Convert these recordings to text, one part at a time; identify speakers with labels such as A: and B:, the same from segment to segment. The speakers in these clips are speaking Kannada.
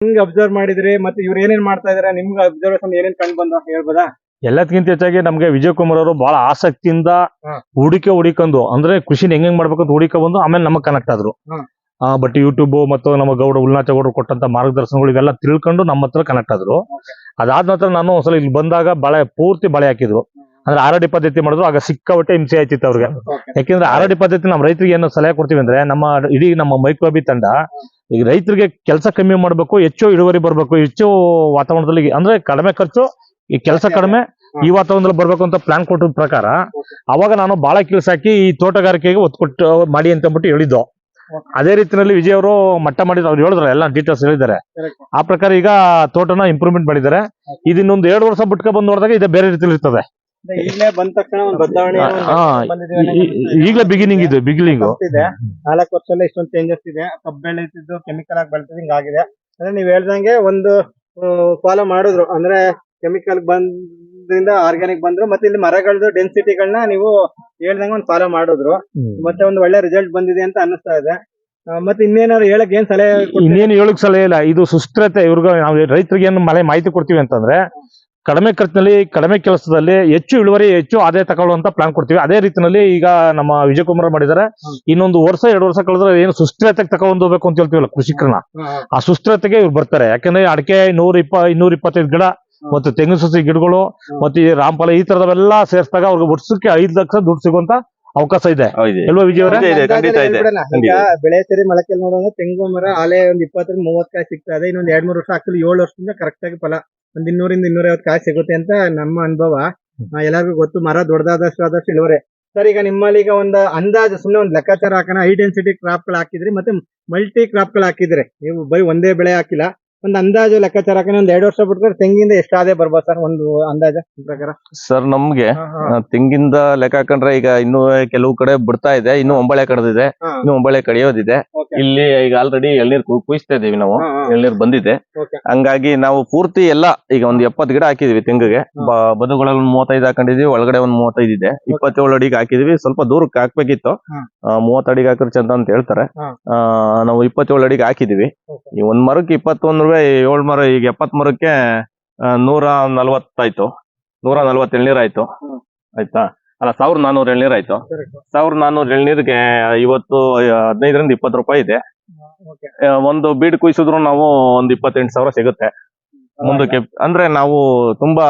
A: ಹೆಂಗ್ ಅಬ್ಸರ್ವ್ ಮಾಡಿದ್ರಿ ಮತ್ತೆ ಇವ್ರು ಏನೇನ್ ಮಾಡ್ತಾ ಇದಾರೆ ನಿಮ್ಗೆ ಅಬ್ಸರ್ವೇಷನ್ ಏನೇನ್ ಕಂಡು ಬಂದ ಹೇಳ್ಬೋದಾ?
B: ಎಲ್ಲದಕ್ಕಿಂತ ಹೆಚ್ಚಾಗಿ ನಮ್ಗೆ ವಿಜಯ್ ಕುಮಾರ್ ಅವರು ಬಹಳ ಆಸಕ್ತಿಯಿಂದ
A: ಹುಡಿಕೆ
B: ಹೂಡಿಕೆ ಹುಡಿಕೊಂಡು ಅಂದ್ರೆ ಕೃಷಿನ ಹೆಂಗ್ ಹೆಂಗ್ ಮಾಡ್ಬೇಕು ಅಂತ ಹುಡಿಕ ಬಂದು ಆಮೇಲೆ ನಮಗ್ ಕನೆಕ್ಟ್ ಆದ್ರು. ಆ ಬಟ್ ಯೂಟ್ಯೂಬ್ ಮತ್ತು ನಮ್ಮ ಗೌಡ ಉಲ್ನಾಚ ಗೌಡರು ಕೊಟ್ಟಂತ ಮಾರ್ಗದರ್ಶನಗಳು ಇವೆಲ್ಲ ತಿಳ್ಕೊಂಡು ನಮ್ಮ ಹತ್ರ ಕನೆಕ್ಟ್ ಆದ್ರು. ಅದಾದ ನಂತರ ನಾನು ಒಂದ್ಸಲ ಇಲ್ಲಿ ಬಂದಾಗ ಬಳೆ ಪೂರ್ತಿ ಬಳೆ ಹಾಕಿದ್ರು. ಅಂದ್ರೆ ಆರಡಿ ಪದ್ಧತಿ ಮಾಡಿದ್ರು ಆಗ ಸಿಕ್ಕಾಪಟ್ಟೆ ಹಿಂಸೆ ಆಯ್ತಿತ್ತು ಅವ್ರಿಗೆ.
A: ಯಾಕೆಂದ್ರೆ
B: ಯಾಕೆಂದ್ರೆ ಆರಡಿ ಪದ್ಧತಿ ನಮ್ಮ ರೈತರಿಗೆ ಏನು ಸಲಹೆ ಕೊಡ್ತೀವಿ ಅಂದ್ರೆ ನಮ್ಮ ಇಡೀ ನಮ್ಮ ಮೈಕ್ರೋಬಿ ತಂಡ ಈಗ ರೈತರಿಗೆ ಕೆಲಸ ಕಮ್ಮಿ ಮಾಡಬೇಕು ಹೆಚ್ಚು ಇಳುವರಿ ಬರಬೇಕು ಹೆಚ್ಚು ವಾತಾವರಣದಲ್ಲಿ ಅಂದ್ರೆ ಕಡಿಮೆ ಖರ್ಚು ಈ ಕೆಲಸ ಕಡಿಮೆ ಈ ವಾತಾವರಣದಲ್ಲಿ ಬರ್ಬೇಕು ಅಂತ ಪ್ಲಾನ್ ಕೊಟ್ಟಿದ ಪ್ರಕಾರ ಅವಾಗ ನಾನು ಬಹಳ ಕೆಲಸ ಹಾಕಿ ಈ ತೋಟಗಾರಿಕೆಗೆ ಒತ್ತು ಕೊಟ್ಟು ಮಾಡಿ ಅಂತ ಅಂದ್ಬಿಟ್ಟು ಹೇಳಿದ್ದು. ಅದೇ ರೀತಿಯಲ್ಲಿ ವಿಜಯ್ ಅವರು ಮಟ್ಟ ಮಾಡಿದ್ರು ಅವ್ರು ಹೇಳಿದ್ರೆ ಎಲ್ಲ ಡೀಟೇಲ್ಸ್ ಹೇಳಿದ್ದಾರೆ. ಆ ಪ್ರಕಾರ ಈಗ ತೋಟನ ಇಂಪ್ರೂವ್ಮೆಂಟ್ ಮಾಡಿದ್ದಾರೆ. ಇದನ್ನೊಂದು ಎರಡು ವರ್ಷ ಬಿಟ್ಕ ಬಂದ್ ನೋಡಿದಾಗ ಇದೆ ಬೇರೆ ರೀತಿಯಲ್ಲಿ ಇರ್ತದೆ.
A: ಈಗಲೇ ಬಂದ ತಕ್ಷಣ ಒಂದು ಬದಲಾವಣೆ
B: ಹಾ, ಈಗಲೇ ಬಿಗಿನಿಂಗ್ ಇದು ಬಿಗಿನಿಂಗ್
A: ಇದೆ. ನಾಲ್ಕು ವರ್ಷದಲ್ಲಿ ಇಷ್ಟೊಂದು ಚೇಂಜಸ್ ಇದೆ. ಕಬ್ಬು ಬೆಳೀತಿದ್ದು ಕೆಮಿಕಲ್ ಆಗಿ ಬೆಳೆದಿದ್ದು ಹಿಂಗಾಗಿದೆ ಅಂದ್ರೆ ನೀವ್ ಹೇಳ್ದಂಗೆ ಒಂದು ಫಾಲೋ ಮಾಡಿದ್ರು. ಅಂದ್ರೆ ಕೆಮಿಕಲ್ ಬಂದ್ರಿಂದ ಆರ್ಗ್ಯಾನಿಕ್ ಬಂದ್ರು ಮತ್ತೆ ಇಲ್ಲಿ ಮರಗಳದ್ದು ಡೆನ್ಸಿಟಿಗಳನ್ನ ನೀವು ಹೇಳ್ದಂಗೆ ಒಂದು ಫಾಲೋ ಮಾಡಿದ್ರು. ಮತ್ತೆ ಒಂದು ಒಳ್ಳೆ ರಿಸಲ್ಟ್ ಬಂದಿದೆ ಅಂತ ಅನ್ನಿಸ್ತಾ ಇದೆ. ಮತ್ತೆ ಇನ್ನೇನಾದ್ರು ಹೇಳಕ್ ಏನ್ ಸಲಹೆ?
B: ಇನ್ನೇನು ಹೇಳಕ್ ಸಲ ಇಲ್ಲ. ಇದು ಸುಸ್ಥಿರತೆ ಇವ್ರಿಗೆ ನಾವು ರೈತರಿಗೆ ಏನು ಮಳೆ ಮಾಹಿತಿ ಕೊಡ್ತೀವಿ ಅಂತಂದ್ರೆ ಕಡಿಮೆ ಖರ್ಚಿನಲ್ಲಿ ಕಡಿಮೆ ಕೆಲಸದಲ್ಲಿ ಹೆಚ್ಚು ಇಳುವರಿ ಹೆಚ್ಚು ಆದಾಯ ತಗೊಳ್ಳುವಂತ ಪ್ಲಾನ್ ಕೊಡ್ತೀವಿ. ಅದೇ ರೀತಿಯಲ್ಲಿ ಈಗ ನಮ್ಮ ವಿಜಯಕುಮಾರ್ ಮಾಡಿದ್ದಾರೆ ಇನ್ನೊಂದು ವರ್ಷ ಎರಡು ವರ್ಷ ಕಳೆದ್ರೆ ಏನು ಸುಸ್ಥಿರತೆಗೆ ತಗೊಂಡು ಹೋಗ್ಬೇಕು ಅಂತ ಹೇಳ್ತೀವಲ್ಲ ಕೃಷಿಕರನ್ನ. ಆ ಸುಸ್ಥಿರತೆಗೆ ಇವ್ರು ಬರ್ತಾರೆ. ಯಾಕಂದ್ರೆ ಅಡಿಕೆ ನೂರ ಇಪ್ಪ ಇನ್ನೂರ ಇಪ್ಪತ್ತೈದು ಗಿಡ ಮತ್ತು ತೆಂಗಿನ ಸಸಿ ಗಿಡಗಳು ಮತ್ತೆ ಈ ರಾಮಫಲ ಈ ತರದವೆಲ್ಲ ಸೇರಿಸಿದಾಗ ಅವ್ರಿಗೆ ವರ್ಷಕ್ಕೆ ಐದು ಲಕ್ಷ ದುಡ್ಡು ಸಿಗುವಂತ ಅವಕಾಶ ಇದೆ. ವಿಜಯ್
A: ಬೆಳೆ ಸರಿ ಮೊಳಕೆ ನೋಡೋದ್ರೆ ತೆಂಗು ಮರ ಆಲೆ ಒಂದ್ ಇಪ್ಪತ್ತರಿಂದ ಮೂವತ್ ಕಾಯಿ ಸಿಗ್ತಾ ಇದೆ. ಇನ್ನೊಂದ್ ಎರಡ್ ಮೂರು ವರ್ಷ ಆಗ್ತದೆ ಏಳು ವರ್ಷದಿಂದ ಕರೆಕ್ಟ್ ಆಗಿ ಫಲ ಒಂದ್ ಇನ್ನೂರಿಂದ ಇನ್ನೂರೈವತ್ತು ಕಾಯಿ ಸಿಗುತ್ತೆ ಅಂತ ನಮ್ಮ ಅನುಭವ. ಎಲ್ಲರಿಗೂ ಗೊತ್ತು. ಮರ ದೊಡ್ಡದಾದಷ್ಟು ಆದಷ್ಟು ಇಳುವರೆ. ಸರ್ ಈಗ ನಿಮ್ಮಲ್ಲಿ ಈಗ ಒಂದು ಅಂದಾಜು ಸುಮ್ಮನೆ ಒಂದು ಲೆಕ್ಕಾಚಾರ ಹಾಕೋಣ. ಹೈ ಡೆನ್ಸಿಟಿ ಕ್ರಾಪ್ಗಳು ಹಾಕಿದ್ರಿ ಮತ್ತೆ ಮಲ್ಟಿ ಕ್ರಾಪ್ಗಳು ಹಾಕಿದ್ರಿ. ನೀವು ಬರೀ ಒಂದೇ ಬೆಳೆ ಹಾಕಿಲ್ಲ. ಒಂದ್ ಅಂದಾಜು ಲೆಕ್ಕಾಚಾರ ಹಾಕಿ ಒಂದ್ ಎರಡು ವರ್ಷ ಬಿಟ್ಟರೆ ತೆಂಗಿಂದ ಎಷ್ಟು ಆದಾಯ ಬರ್ಬೋದು ಸರ್ ಒಂದು ಅಂದಾಜು ನಿಮ್ ಪ್ರಕಾರ
C: ಸರ್ ನಮ್ಗೆ
A: ಹಾ, ಹಾ.
C: ಆ, ತೆಂಗಿಂದ ಲೆಕ್ಕ ಹಾಕೊಂಡ್ರೆ ಈಗ ಇನ್ನು ಕೆಲವು ಕಡೆ ಬಿಡ್ತಾ ಇದೆ ಇನ್ನು ಒಂಬಳೆ ಕಡ್ದಿದೆ
A: ಹಾ.
C: ಇನ್ನು ಒಂಬಳೆ ಕಡಿಯೋದಿದೆ
A: Okay.
C: ಇಲ್ಲಿ ಈಗ ಆಲ್ರೆಡಿ ಎಳ್ನೀರ್ ಕು- ಕುಯ್ಸ್ತಾ ಇದೀವಿ ನಾವು
A: ಹಾ, ಹಾ.
C: ಎಳ್ನೀರ್ ಬಂದಿದೆ
A: Okay.
C: ಹಂಗಾಗಿ ನಾವು ಪೂರ್ತಿ ಎಲ್ಲ ಈಗ ಒಂದ್ ಎಪ್ಪತ್ ಗಿಡ ಹಾಕಿದೀವಿ ತೆಂಗಿಗೆ ಬ- ಬದುಗಳಲ್ಲಿ ಒಂದ್ ಮೂವತ್ತೈದು ಹಾಕೊಂಡಿದೀವಿ ಒಳಗಡೆ ಒಂದ್ ಮೂವತ್ತೈದು ಇದೆ ಇಪ್ಪತ್ತೇಳು ಅಡಿಗೆ ಹಾಕಿದೀವಿ ಸ್ವಲ್ಪ ದೂರಕ್ಕೆ ಹಾಕ್ಬೇಕಿತ್ತು. ಆ, ಮೂವತ್ತು ಅಡಿಗೆ ಹಾಕಿದ್ರೆ ಚಂದ ಅಂತ ಹೇಳ್ತಾರೆ
A: ಹಾ.
C: ಆ, ನಾವು ಇಪ್ಪತ್ತೇಳು ಅಡಿಗೆ ಹಾಕಿದೀವಿ
A: Okay.
C: ಈ ಒಂದ್ ಮರಕ್ಕೆ ಇಪ್ಪತ್ತೊಂದು ರೂಪಾಯಿ ಏಳು ಮರ ಈಗ ಎಪ್ಪತ್ ಮರಕ್ಕೆ ನೂರ ನಲ್ವತ್ತಾಯ್ತು ನೂರ ನಲ್ವತ್ತು ಎಳ್ನೀರ್ ಆಯ್ತು. ಆಯ್ತಾ? ಅಲ್ಲ ಸಾವಿರದ ನಾನೂರ ಎಳ್ನೀರ್ ಆಯ್ತು. ಸಾವಿರದ ನಾನೂರ ಎಳ್ನೀರ್ಗೆ ಇವತ್ತು ಹದಿನೈದರಿಂದ ಇಪ್ಪತ್ತು ರೂಪಾಯಿ ಇದೆ. ಒಂದು ಬೀಡ್ ಕುಯ್ಸಿದ್ರು ನಾವು ಒಂದ್ ಇಪ್ಪತ್ತೆಂಟು ಸಾವಿರ ಸಿಗುತ್ತೆ. ಮುಂದಕ್ಕೆ ಅಂದ್ರೆ ನಾವು ತುಂಬಾ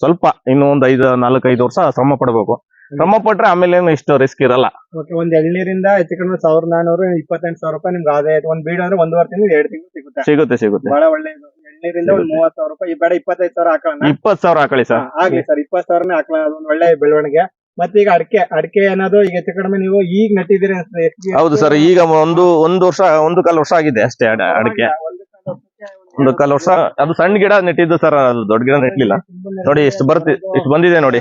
C: ಸ್ವಲ್ಪ ಇನ್ನು ಒಂದ್ ಐದು ನಾಲ್ಕೈದು ವರ್ಷ ಶ್ರಮ ಪಡ್ಬೇಕು. ಶ್ರಮ ಪಟ್ರೆ ಆಮೇಲೆ ಏನು ಇಷ್ಟು ರಿಸ್ಕ್ ಇರಲ್ಲ.
A: ಓಕೆ ಒಂದ್ ಎಳ್ನೀರಿಂದ ಹೆಚ್ಚು ಕಡಿಮೆ ಸಾವಿರದ ನಾನೂರು ಇಪ್ಪತ್ತೆಂಟು ಸಾವಿರ ರೂಪಾಯಿ ನಿಮ್ಗೆ ಆದಾಯ ಆಯ್ತು. ಒಂದ್ ಬೀಡ್ ಅಂದ್ರೆ ಒಂದೂವರೆ ತಿಂಗಳು ಎರಡು ತಿಂಗಳು ಸಿಗುತ್ತೆ.
C: ಸಿಗುತ್ತೆ ಸಿಗುತ್ತೆ.
A: ಬಹಳ ಒಳ್ಳೇದು. ಎಳ್ನೀರಿಂದ ಒಂದ್ ಮೂವತ್ ಸಾವಿರ ರೂಪಾಯಿ ಈ ಬೇಡ ಇಪ್ಪತ್ತೈದು ಸಾವಿರ ಹಾಕೋಣ
C: ಇಪ್ಪತ್ ಸಾವಿರ ಹಾಕೊಳ್ಳಿ ಸರ್.
A: ಆಗ್ಲಿ ಸರ್ ಇಪ್ಪತ್ ಸಾವಿರನೇ ಹಾಕೋಣ ಅದೊಂದು ಒಳ್ಳೆ ಬೆಳವಣಿಗೆ. ಮತ್ತೆ ಈಗ ಅಡಿಕೆ ಅಡಿಕೆ ಅನ್ನೋದು ಈಗ ಹೆಚ್ಚು ಕಡಿಮೆ ನೀವು ಈಗ ನೆಟ್ಟಿದ್ದೀರಿ ಅನ್ಸುತ್ತೆ.
C: ಹೌದು ಸರ್ ಈಗ ಒಂದು ಒಂದು ವರ್ಷ ಒಂದು ಕಾಲು ವರ್ಷ ಆಗಿದೆ ಅಷ್ಟೇ ಅಡ- ಅಡಿಕೆ.
A: ಒಂದು ಕಾಲು
C: ವರ್ಷ ಅದು ಸಣ್ಣ ಗಿಡ ನೆಟ್ಟಿದ್ದು ಸರ್ ಅದು ದೊಡ್ಡ ಗಿಡ ನೆಟ್ಲಿಲ್ಲ. ನೋಡಿ ಇಷ್ಟು ಬರ್ತಿ ಇಷ್ಟು ಬಂದಿದೆ ನೋಡಿ.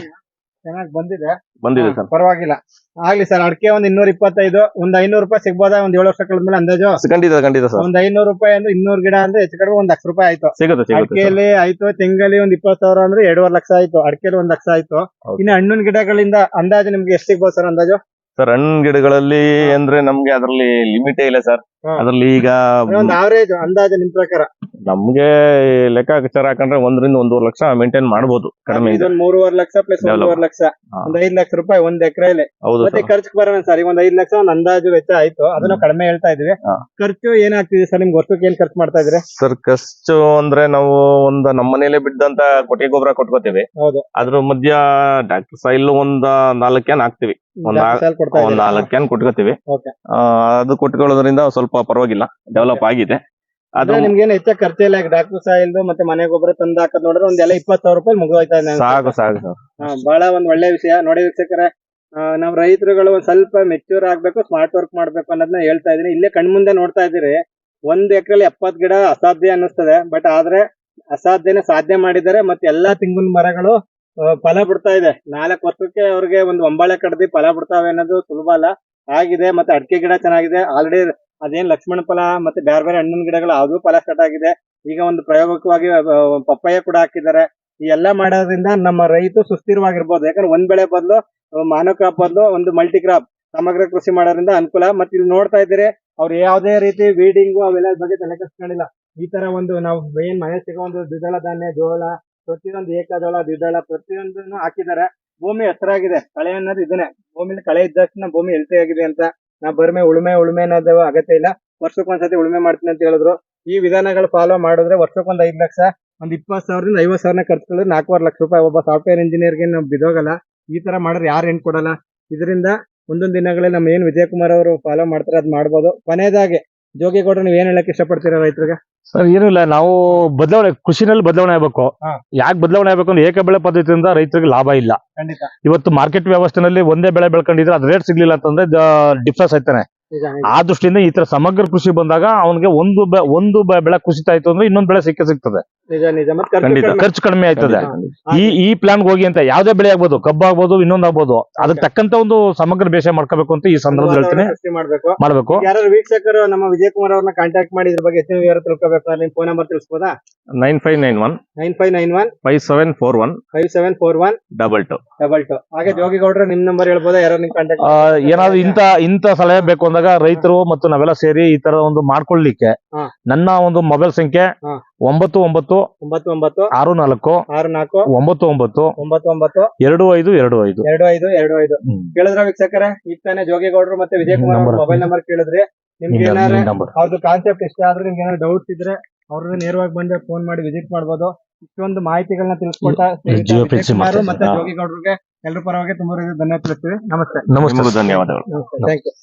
A: ಚೆನ್ನಾಗಿ ಬಂದಿದೆ.
C: ಬಂದಿದೆ ಸರ್.
A: ಪರವಾಗಿಲ್ಲ. ಆಗ್ಲಿ ಸರ್ ಅಡಿಕೆ ಒಂದ್ ಇನ್ನೂರ ಇಪ್ಪತ್ತೈದು ಒಂದ್ ಐನೂರು ರೂಪಾಯಿ ಸಿಗ್ಬೋದಾ? ಒಂದ್ ಏಳು ವರ್ಷ ಕಳೆದ್ಮೇಲೆ ಅಂದಾಜು?
C: ಖಂಡಿತ ಖಂಡಿತ ಸರ್.
A: ಒಂದ್ ಐನೂರು ರೂಪಾಯಿ ಅಂದ್ರೆ ಇನ್ನೂರು ಗಿಡ ಅಂದ್ರೆ ಹೆಚ್ಚು ಕಡಿಮೆ ಒಂದ್ ಲಕ್ಷ ರೂಪಾಯಿ ಆಯ್ತು.
C: ಸಿಗುತ್ತೆ ಸಿಗುತ್ತೆ
A: ಆಯ್ತು ತೆಂಗಲ್ಲಿ ಒಂದ್ ಇಪ್ಪತ್ತು ಸಾವಿರ ಅಂದ್ರೆ ಎರಡೂವರೆ ಲಕ್ಷ ಆಯ್ತು. ಅಡಿಕೆಲಿ ಒಂದ್ ಲಕ್ಷ ಆಯ್ತು. ಇನ್ನು ಹಣ್ಣಿನ ಗಿಡಗಳಿಂದ ಅಂದಾಜು ನಿಮ್ಗೆ ಎಷ್ಟು ಸಿಗ್ಬೋದು ಸರ್ ಅಂದಾಜು?
C: ಸರ್ ಹಣ್ಣು ಗಿಡಗಳಲ್ಲಿ ಅಂದ್ರೆ ನಮ್ಗೆ ಅದರಲ್ಲಿ ಲಿಮಿಟೇ ಇಲ್ಲ ಸರ್. ಅದ್ರಲ್ಲಿ ಈಗ
A: ಆವರೇಜ್ ಅಂದಾಜು ನಿಮ್ ಪ್ರಕಾರ?
C: ನಮ್ಗೆ ಲೆಕ್ಕಾಚಾರ ಹಾಕೊಂಡ್ರೆ ಒಂದರಿಂದ ಒಂದೂವರೆ ಲಕ್ಷ ಮೇಂಟೈನ್ ಮಾಡಬಹುದು ಕಡಿಮೆ ಇದೆ.
A: ಇದೊಂದ್ ಮೂರುವರೆ ಲಕ್ಷ ಪ್ಲಸ್. ಒಂದೂವರೆ ಲಕ್ಷ. ಒಂದ್ ಐದ್ ಲಕ್ಷ ರೂಪಾಯಿ ಒಂದ್ ಎಕರೆ
C: ಹೌದು
A: ಮತ್ತೆ ಖರ್ಚು ಬರೋಣ ಸರ್ ಒಂದ್ ಐದ್ ಲಕ್ಷ ಒಂದ್ ಅಂದಾಜು ವೆಚ್ಚ ಆಯ್ತು. ಅದನ್ನ ಕಡಿಮೆ ಹೇಳ್ತಾ ಇದೀವಿ ಖರ್ಚು ಏನಾಗ್ತಿದೆ ಸರ್ ನಿಮ್ಗೆ ವರ್ಷಕ್ಕೆ ಏನ್ ಖರ್ಚು ಮಾಡ್ತಾ ಇದ್ರೆ
C: ಸರ್ ಖರ್ಚು ಅಂದ್ರೆ ನಾವು ಒಂದ್ ನಮ್ಮ ಮನೇಲೆ ಬಿದ್ದಂತ ಕೊಟ್ಟಿಗೆ ಗೊಬ್ಬರ ಕೊಟ್ಕೋತೀವಿ.
A: ಹೌದು.
C: ಅದ್ರ ಮಧ್ಯ ಡಾಕ್ಟರ್ ಸೈಲ್ ಒಂದ್ ನಾಲ್ಕೇನ್ ಹಾಕ್ತಿವಿ. ಒಂದ್ ನಾಲ್ಕೇನ್ ಕೊಟ್ಕೋತೀವಿ. ಅದು ಕೊಟ್ಕೊಳ್ಳೋದ್ರಿಂದ ಸ್ವಲ್ಪ ಪರವಾಗಿಲ್ಲ ಡೆವಲಪ್ ಆಗಿದೆ. ಅದು
A: ನಿಮ್ಗೆ ಏನ್ ಖರ್ಚಿಲ್ಲ ಇಲ್ಲ ಡಾಕ್ಟರ್ ಇಲ್ದು ಮತ್ತೆ ಮನೆ ಗೊಬ್ಬರ ತಂದು ಹಾಕೋದ್ ನೋಡಿದ್ರೆ ಒಂದ್ ಎಲ್ಲ ಇಪ್ಪತ್ತು ಸಾವಿರ ರೂಪಾಯಿ ಮುಗಿದೋಯ್ತಾ ಇದೆ
C: ಸಾಕು ಸಾಕು ಸರ್.
A: ಬಹಳ ಒಂದ್ ಒಳ್ಳೆ ವಿಷಯ. ನೋಡಿ ವೀಕ್ಷಕರೇ ಆ, ನಾವ್ ರೈತರುಗಳು ಒಂದ್ ಸ್ವಲ್ಪ ಮೆಚೂರ್ ಆಗ್ಬೇಕು ಸ್ಮಾರ್ಟ್ ವರ್ಕ್ ಮಾಡ್ಬೇಕು ಅನ್ನೋದನ್ನ ಹೇಳ್ತಾ ಇದೀನಿ ಇಲ್ಲೇ ಕಣ್ಮುಂದೆ ನೋಡ್ತಾ ಇದೀರಿ ಒಂದ್ ಎಕರೆಲಿ ಎಪ್ಪತ್ ಗಿಡ ಅಸಾಧ್ಯ ಅನ್ನಿಸ್ತದೆ. ಬಟ್ ಆದ್ರೆ ಅಸಾಧ್ಯನ ಸಾಧ್ಯ ಮಾಡಿದ್ದಾರೆ ಮತ್ತೆ ಎಲ್ಲಾ ತೆಂಗಿನ ಮರಗಳು ಆ, ಫಲ ಬಿಡ್ತಾ ಇದೆ. ನಾಲ್ಕು ವರ್ಷಕ್ಕೆ ಅವ್ರಿಗೆ ಒಂದು ಒಂಬಳೆ ಕಡ್ದಿ ಫಲ ಬಿಡ್ತಾವೆ ಅನ್ನೋದು ಸುಲಭ ಅಲ್ಲ. ಆಗಿದೆ ಮತ್ತೆ ಅಡಿಕೆ ಗಿಡ ಚೆನ್ನಾಗಿದೆ. ಆಲ್ರೆಡಿ ಅದೇನ್ ಲಕ್ಷ್ಮಣ ಫಲ ಮತ್ತೆ ಬೇರೆ ಬೇರೆ ಹಣ್ಣಿನ ಗಿಡಗಳು ಅದು ಫಲ ಸ್ಟಾರ್ಟ್ ಆಗಿದೆ. ಈಗ ಒಂದು ಪ್ರಯೋಗಕವಾಗಿ ಪಪ್ಪಾಯ ಕೂಡ ಹಾಕಿದ್ದಾರೆ. ಈ ಎಲ್ಲ ಮಾಡೋದ್ರಿಂದ ನಮ್ಮ ರೈತ ಸುಸ್ಥಿರವಾಗಿರ್ಬೋದು. ಯಾಕಂದ್ರೆ ಒಂದ್ ಬೆಳೆ ಬದಲು ಮಾನೋ ಕ್ರಾಪ್ ಬದಲು ಒಂದು ಮಲ್ಟಿ ಕ್ರಾಪ್ ಸಮಗ್ರ ಕೃಷಿ ಮಾಡೋದ್ರಿಂದ ಅನುಕೂಲ. ಮತ್ತೆ ಇಲ್ಲಿ ನೋಡ್ತಾ ಇದ್ದೀರಿ, ಅವ್ರು ಯಾವುದೇ ರೀತಿ ವೀಡಿಂಗು ಅವೆಲ್ಲ ಬಗ್ಗೆ ತಲೆ ಕೆಡಿಸ್ಕೊಂಡಿಲ್ಲ. ಈ ತರ ಒಂದು ನಾವು ಏನ್ ಮನೆ ಸಿಗೋ ಒಂದು ದ್ವಿದಳ ಧಾನ್ಯ, ಜೋಳ, ಪ್ರತಿಯೊಂದು ಏಕದಳ ದ್ವಿದಳ ಪ್ರತಿಯೊಂದನ್ನು ಹಾಕಿದ್ದಾರೆ. ಭೂಮಿ ಹೆಸರಾಗಿದೆ ಕಳೆ ಅನ್ನೋದು ಇದನ್ನೇ. ಭೂಮಿಲಿ ಕಳೆ ಇದ್ದಷ್ಟು ಭೂಮಿ ಹೆಲ್ತಿ ಆಗಿದೆ ಅಂತ. ನಾ ಬರ್ಮೆ, ಉಳುಮೆ ಉಳುಮೆ ಅನ್ನೋದು ಅಗತ್ಯ ಇಲ್ಲ. ವರ್ಷಕ್ಕೊಂದ್ಸತಿ ಉಳುಮೆ ಮಾಡ್ತೀನಿ ಅಂತ ಹೇಳಿದ್ರು. ಈ ವಿಧಾನಗಳು ಫಾಲೋ ಮಾಡಿದ್ರೆ ವರ್ಷಕ್ಕೊಂದ್ ಐದ್ ಲಕ್ಷ, ಒಂದ್ ಇಪ್ಪತ್ ಸಾವಿರದಿಂದ ಐವತ್ ಸಾವಿರನ ಖರ್ಚುಗಳು ನಾಲ್ಕೂವರೆ ಲಕ್ಷ ರೂಪಾಯಿ. ಒಬ್ಬ ಸಾಫ್ಟ್ವೇರ್ ಇಂಜಿನಿಯರ್ಗೆ ನಾವು ಬಿದೋಗಲ್ಲ ಈ ತರ ಮಾಡಿದ್ರೆ ಯಾರು ಹೆಣ್ ಕೊಡಲ್ಲ? ಇದರಿಂದ ಒಂದೊಂದ್ ದಿನಗಳಲ್ಲಿ ನಮ್ಮ ಏನ್ ವಿಜಯಕುಮಾರ್ ಅವರು ಫಾಲೋ ಮಾಡ್ತಾರೆ ಅದ್ ಮಾಡ್ಬೋದು. ಕೊನೆಯದಾಗಿ ಜೋಗಿಗೌಡ್ರು ನೀವ್ ಏನ್ ಹೇಳಕ್ ಇಷ್ಟಪಡ್ತೀರಾ ರೈತರಿಗೆ?
B: ಸರ್ ಏನಿಲ್ಲ ನಾವು ಬದಲಾವಣೆ ಕೃಷಿನಲ್ಲಿ ಬದಲಾವಣೆ ಆಗ್ಬೇಕು. ಯಾಕೆ ಬದಲಾವಣೆ ಆಗ್ಬೇಕು ಅಂದ್ರೆ ಏಕ ಬೆಳೆ ಪದ್ಧತಿಯಿಂದ ರೈತರಿಗೆ ಲಾಭ ಇಲ್ಲ.
A: ಖಂಡಿತ.
B: ಇವತ್ತು ಮಾರ್ಕೆಟ್ ವ್ಯವಸ್ಥೆನಲ್ಲಿ ಒಂದೇ ಬೆಳೆ ಬೆಳ್ಕೊಂಡಿದ್ರೆ ಅದ್ ರೇಟ್ ಸಿಗ್ಲಿಲ್ಲ ಅಂತಂದ್ರೆ ಡಿಫ್ರೆನ್ಸ್ ಆಯ್ತಾನೆ. ಆ ದೃಷ್ಟಿಯಿಂದ ಈ ತರ ಸಮಗ್ರ ಕೃಷಿ ಬಂದಾಗ ಅವನಿಗೆ ಒಂದು ಒಂದು ಬೆಳೆ ಕುಸಿತ ಆಯ್ತು ಅಂದ್ರೆ ಇನ್ನೊಂದ್ ಬೆಳೆ ಸಿಕ್ಕೇ ಸಿಗ್ತದೆ.
A: ನಿಜ ನಿಜ. ಮತ್ತೆ ಖರ್ಚು
C: ಖಂಡಿತ.
A: ಕಡಿಮೆ.
B: ಖರ್ಚು ಕಡಿಮೆ ಆಯ್ತದೆ. ಈ ಈ ಪ್ಲಾನ್ ಹೋಗಿ ಅಂತ ಯಾವ್ದೇ ಬೆಳೆ ಆಗ್ಬೋದು ಕಬ್ಬು ಆಗ್ಬೋದು ಇನ್ನೊಂದ್ ಆಗ್ಬೋದು ಅದಕ್ಕೆ ತಕ್ಕಂತ ಒಂದು ಸಮಗ್ರ ಬೇಸಾಯ ಮಾಡ್ಕೋಬೇಕು ಅಂತ ಈ ಸಂದರ್ಭದಲ್ಲಿ ಹೇಳ್ತೀನಿ.
A: ವಾತಾವರಣ ಸೃಷ್ಟಿ ಮಾಡ್ಬೇಕು.
B: ಮಾಡ್ಬೇಕು.
A: ಯಾರು ವೀಕ್ಷಕರು ನಮ್ಮ ವಿಜಯ್ ಕುಮಾರ್ ಅವ್ರನ್ನ ಕಾಂಟ್ಯಾಕ್ಟ್ ಮಾಡಿ ಇದ್ರ ಬಗ್ಗೆ ಹೆಚ್ಚಿನ ವಿವರ ತಿಳ್ಕೊಬೇಕು ಅಂದ್ರೆ ನಿಮ್ phone number ತಿಳಿಸಬಹುದಾ
C: nine five nine one.
A: Nine five nine one.
C: Five seven four one.
A: Five seven four one.
C: Double two.
A: Double two. ಹಾಗೆ ಜೋಗಿಗೌಡ್ರು ನಿಮ್ ನಂಬರ್ ಹೇಳ್ಬೋದಾ? ಯಾರು ನಿಮ್ ಕಾಂಟ್ಯಾಕ್ಟ್
B: ಏನಾದ್ರು ಇಂತ ಇಂತ ಸಲಹೆ ಬೇಕು ಅಂದಾಗ ರೈತರು ಮತ್ತು ನಾವೆಲ್ಲ ಸೇರಿ ಈ ತರ ಒಂದು ಮಾಡ್ಕೊಳ್ಲಿಕ್ಕೆ
A: ಹಾ.
B: ನನ್ನ ಒಂದು ಮೊಬೈಲ್ ಸಂಖ್ಯೆ
A: ಹಾ.
B: ಒಂಬತ್ತು ಒಂಬತ್ತು
A: ಒಂಬತ್ತು ಒಂಬತ್ತು
B: ಆರು ನಾಲ್ಕು
A: ಆರು ನಾಲ್ಕು
B: ಒಂಬತ್ತು ಒಂಬತ್ತು
A: ಒಂಬತ್ತು ಒಂಬತ್ತು
B: ಎರಡು ಐದು ಎರಡು ಐದು.
A: ಎರಡು ಐದು ಎರಡು ಐದು. ಕೇಳಿದ್ರ ವೀಕ್ಷಕರ? ಈಗ ತಾನೇ ಜೋಗಿಗೌಡ್ರು ಮತ್ತೆ ವಿಜಯಕುಮಾರ್ ಅವ್ರ ಮೊಬೈಲ್ ನಂಬರ್ ಕೇಳಿದ್ರೆ. ನಿಮ್ಗೆ ಏನಾರ ಅವ್ರದ್ದು ಕಾನ್ಸೆಪ್ಟ್ ಇಷ್ಟ ಆದ್ರೆ ನಿಮ್ಗೆ ಏನಾದ್ರು ಡೌಟ್ಸ್ ಇದ್ರೆ ಅವ್ರನ್ನ ನೇರವಾಗಿ ಬಂದ್ರೆ ಫೋನ್ ಮಾಡಿ ವಿಸಿಟ್ ಮಾಡ್ಬೋದು. ಇಷ್ಟೊಂದು ಮಾಹಿತಿಗಳನ್ನ ತಿಳಿಸ್ಕೊಟ್ಟ ಮತ್ತೆ ಜೋಗೇಗೌಡರಿಗೆ ಎಲ್ಲರೂ ಪರವಾಗಿ ತುಂಬಾ ಧನ್ಯವಾದ ತಿಳಿಸ್ತೀವಿ ನಮಸ್ತೆ.
B: ನಮಸ್ತೆ
C: ಧನ್ಯವಾದಗಳು.
A: Thank you